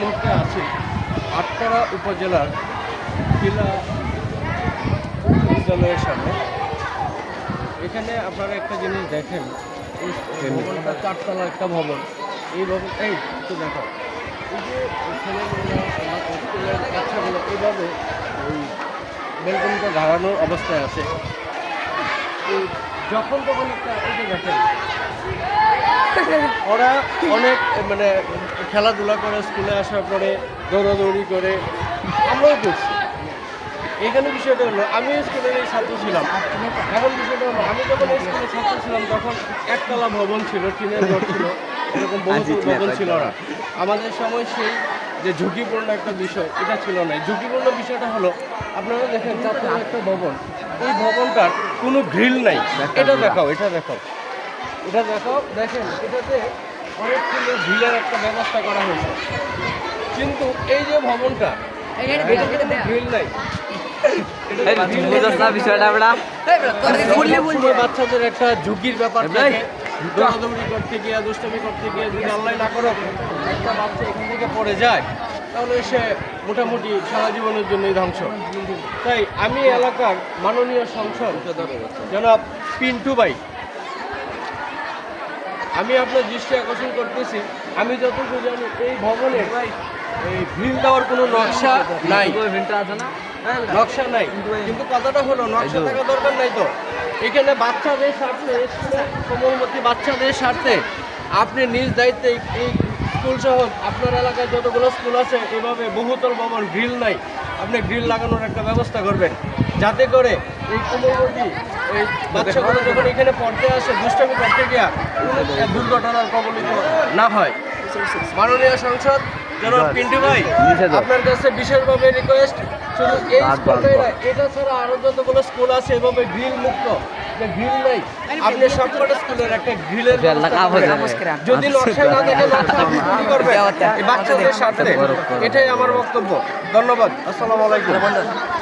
মুহূর্তে আছি আটপাড়া উপজেলার কিলা বিদ্যালয়ের সামনে। এখানে আপনারা একটা জিনিস দেখেন এই ভবনটা চারতলা একটা ভবন। এই ভবন এই একটু দেখো এই যে ছেলেগুলো বাচ্চাগুলো এইভাবে ওই দাঁড়ানোর অবস্থায় আছে। যখন তখন একটা এই দেখেন ওরা অনেক মানে খেলাধুলা করে স্কুলে আসার পরে দৌড়াদৌড়ি করে আমরাও করছি। এখানে বিষয়টা হলো আমি স্কুলের এই ছাত্র ছিলাম। এখন বিষয়টা হলো আমি যখন এই স্কুলের ছাত্র ছিলাম তখন একতলা ভবন ছিল টিনের ঘর ছিল। এরকম বহুতল ভবন ছিল না আমাদের সময় সেই যে ঝুঁকিপূর্ণ একটা বিষয় এটা ছিল না। ঝুঁকিপূর্ণ বিষয়টা হলো আপনারা দেখেন চারতলা একটা ভবন। এই ভবনটার কোনো গ্রিল নাই। এটা দেখাও এটা দেখাও। এটা দেখাও দেখেন এটাতে অনেক সুন্দর ভিলের একটা ব্যবস্থা করা হয়েছে। কিন্তু এই যে ভবনটা গ্রিল নাই। বাচ্চাদের একটা ঝুঁকির ব্যাপার থাকে। দৌড়াদৌড়ি করতে গিয়ে দুষ্টামি করতে গিয়ে যদি আল্লাহ না করো একটা বাচ্চা এখান থেকে পড়ে যায় তাহলে সে মোটামুটি সারা জীবনের জন্যই ধ্বংস। তাই আমি এলাকার মাননীয় সংসদ জনাব পিন্টু ভাই আমি আপনার দৃষ্টি আকর্ষণ করতেছি। আমি যতটুকু জানি এই ভবনে এই ভিল দেওয়ার কোনো নকশা নাই। আছে না? নকশা নাই। কিন্তু কথাটা হলো নকশা থাকা দরকার নাই তো। এখানে বাচ্চাদের স্বার্থে কোমলমতি বাচ্চাদের স্বার্থে আপনি নিজ দায়িত্বে এই- এই স্কুল সহ আপনার এলাকায় যতগুলো স্কুল আছে এভাবে বহুতল ভবন গ্রিল নাই। আপনি গ্রিল লাগানোর একটা ব্যবস্থা করবেন। যাতে করে এই কোমলমতি এই বাচ্চাগুলো যখন এখানে পড়তে আসে দুষ্টামি করতে গিয়া দুর্ঘটনার কবলিত না হয়। মাননীয় সংসদ জনাব পিন্টু ভাই আপনার কাছে বিশেষভাবে রিকোয়েস্ট শুধু এই স্কুলটাই না এটা ছাড়া আরও যতগুলো স্কুল আছে এভাবে গ্রিল মুক্ত যে গ্রিল নেই আপনি সবকটা স্কুলের একটা গ্রিলের যদি নকশা না থাকে নকশা আপনি তৈরি করবেন? এই বাচ্চাদের সাথে এটাই আমার বক্তব্য। ধন্যবাদ। আসসালামু আলাইকুম।